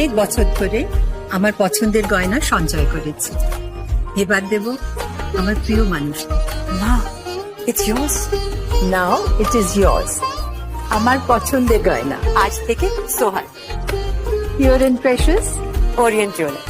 অনেক বছর ধরে আমার পছন্দের গয়না সঞ্চয় করেছি। এবার দেব আমার প্রিয় মানুষ। নাও ইট ইজ ইয়ার্স আমার পছন্দের গয়না। আজ থেকে Sohan pure and precious orient jewellers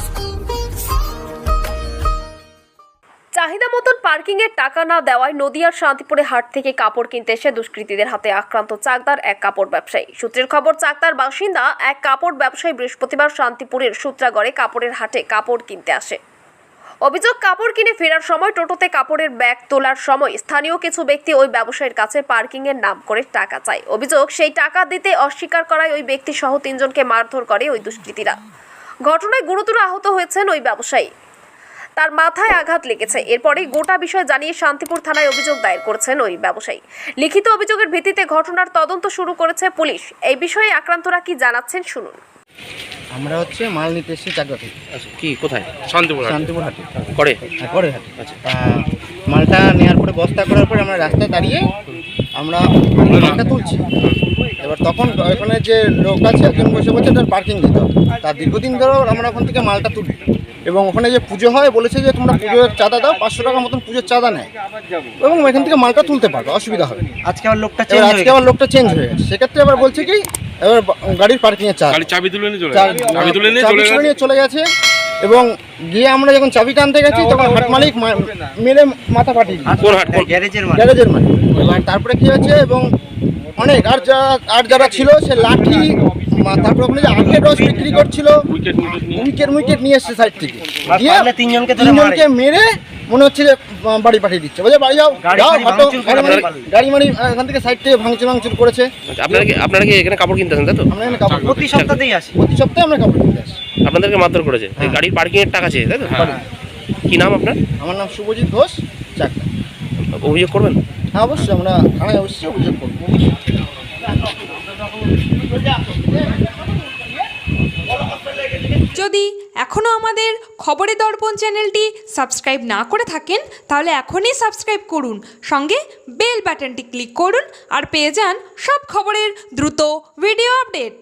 চাহিদা মতন পার্কিং এর টাকা না দেওয়ায় নদিয়ার শান্তিপুরে হাট থেকে কাপড় কিনতে এসে দুষ্কৃতীদের হাতে আক্রান্ত চাকদার এক কাপড় ব্যবসায়ী। সূত্রের খবর, চাকদার বাসিন্দা এক কাপড় ব্যবসায়ী বৃহস্পতিবার শান্তিপুরের সূত্রাগড়ে কাপড়ের হাটে কাপড় কিনতে আসে। অভিযোগ, কাপড় কিনে ফেরার সময় টোটোতে কাপড়ের ব্যাগ তোলার সময় স্থানীয় কিছু ব্যক্তি ওই ব্যবসায়ীর কাছে পার্কিং এর নাম করে টাকা চায়। অভিযোগ, সেই টাকা দিতে অস্বীকার করায় ওই ব্যক্তি সহ তিনজনকে মারধর করে ওই দুষ্কৃতীরা। ঘটনায় গুরুতর আহত হয়েছেন ওই ব্যবসায়ী। তার মাথায় আঘাত লেগেছে। এরপরেই গোটা বিষয় জানিয়ে শান্তিপুর থানায় অভিযোগ দায়ের করেছেন ওই ব্যবসায়ী। লিখিত অভিযোগের ভিত্তিতে ঘটনার তদন্ত শুরু করেছে পুলিশ। এই বিষয়ে আক্রান্তরা কি জানাচ্ছেন শুনুন। আমরা হচ্ছে মাল নিতে এসেছি থেকে আচ্ছা কি কোথায়? শান্তিপুর শান্তিপুর হাটে। করে হ্যাঁ, পরের হাটে। আচ্ছা। মালটা নেওয়ার পরে বস্তা করার পরে আমরা রাস্তায় দাঁড়িয়ে আমরা মালটা তুলছি। এবার তখন ওখানে যে লোক আছে একজন বসে বলছে তার পার্কিং দিতে হবে। তার দীর্ঘদিন ধরে আমরা ওখান থেকে মালটা তুলি। এবং ওখানে যে পুজো হয় বলেছে যে তোমরা পুজোর চাঁদা দাও পাঁচশো টাকা মতন পুজোর চাঁদা নেয়। এবং এখান থেকে মালটা তুলতে পারবে অসুবিধা হবে না। আজকে আমার লোকটা এবার আজকে আবার লোকটা চেঞ্জ হয়ে গেছে। সেক্ষেত্রে আবার বলছে কি এবার গাড়ির পার্কিংয়ের চার্জ চাবি তুলে নিয়ে চলে গেছে। চাবি নিয়ে চলে গেছে নিয়ে চলে গেছে। এবং গিয়ে আমরা যখন চাবি টানতে গেছি তখন হাট মালিক মা- মেরে মাথা। কোন গ্যারেজের মাল গ্যারেজের মালিক। এবার তারপরে কি হয়েছে এবং অনেক। আর যারা আর যারা ছিল সে লাঠি তারপরে ওখানে যে আখের রস বিক্রি করছিল। উইকেট উইকেট নিয়ে এসছে সাইড থেকে। দিয়ে তিনজনকে তিনজনকে মেরে মনে হচ্ছে যে বাড়ি পাঠিয়ে দিচ্ছে। বলছে বাড়ি যাও যাও হাঁটো গাড়ি আহ, এখান থেকে সাইড থেকে ভাঙচুর ভাঙচুর করেছে। আচ্ছা, আপনারা কি আপনারা কি এখানে কাপড় কিনতে আসেন তাই তো? আমরা এখানে কাপড় প্রতি সপ্তাহতেই আসি। প্রতি সপ্তাহে আমরা কাপড় কিনতে আসি। আপনাদেরকে মারধর করেছে। এই হ্যাঁ। গাড়ির পার্কিং এর টাকা চেয়ে তাই তো? কি নাম আপনার? আমার নাম শুভজিৎ ঘোষ চাকদা অভিযোগ করবেন? হ্যাঁ অবশ্যই আমরা অবশ্যই অভিযোগ করব। যদি এখনও আমাদের খবরে দর্পণ চ্যানেলটি সাবস্ক্রাইব না করে থাকেন, তাহলে এখনই সাবস্ক্রাইব করুন। সঙ্গে বেল বাটনটি ক্লিক করুন আর পেয়ে যান সব খবরের দ্রুত ভিডিও আপডেট।